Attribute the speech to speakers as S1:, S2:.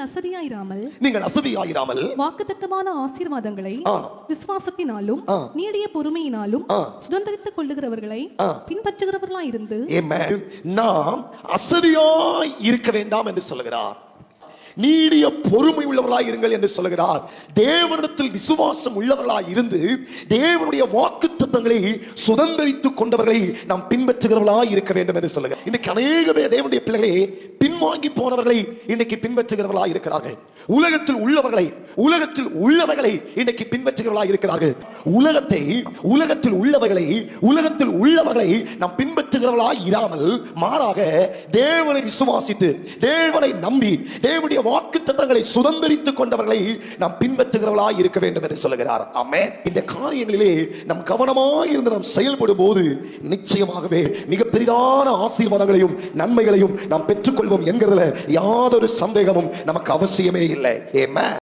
S1: நீங்கள் அசதியாயிராமல்
S2: நீங்கள் அசதியாயிராமல்
S1: வாக்குத்தத்தமான ஆசீர்வாதங்களை. விசுவாசத்தினாலும். நீடிய பொறுமையினாலும். சுதந்திரித்துக் கொள்ளுகிறவர்களை
S2: ஆ.
S1: பின்பற்றுகிறவர்களாய் இருந்து.
S2: நாம் அசதியாய் இருக்க வேண்டாம் என்று சொல்லுகிறார் நீடிய பொறுமை உள்ளவர்களாய் இருங்கள் என்று சொல்லுகிறார் தேவனிடத்தில் விசுவாசம் உள்ளவர்களாய் இருந்து தேவனுடைய வாக்கு தத்தங்களை சுதந்திரித்துக் கொண்டவர்களை நாம் பின்பற்றுகிறவர்களாய் இருக்க வேண்டும் என்று சொல்லுகிறார் இன்னைக்கு அநேக பேர் தேவனுடைய பிள்ளைகளே பின்வாங்கி போனவர்களை இன்னைக்கு பின்பற்றுகிறவர்களாய் இருக்கிறார்கள். உலகத்தில் உள்ளவர்களை உலகத்தில் உள்ளவர்களை இன்னைக்கு பின்பற்றுகிறவர்களாய் இருக்கிறார்கள். உலகத்தை உலகத்தில் உள்ளவர்களை உலகத்தில் உள்ளவர்களை நாம் பின்பற்றுகிறவர்களா இராமல் மாறாக தேவனை விசுவாசித்து தேவனை நம்பி தேவனுடைய வாக்கு தத்தங்களை சுதந்திரித்துக் கொண்டவர்களை நாம் பின்பற்றுகிறவர்களாய் இருக்க வேண்டும் என்று சொல்லுகிறார். ஆமே இந்த காரியங்களிலே நம் கவனமாக இருந்து நாம் செயல்படும் போது நிச்சயமாகவே மிக பெரிதான ஆசீர்வாதங்களையும் நன்மைகளையும் நாம் பெற்றுக்கொள்வோம் என்கிறதுல யாதொரு சந்தேகமும் நமக்கு அவசியமே இல்லை. ஏமா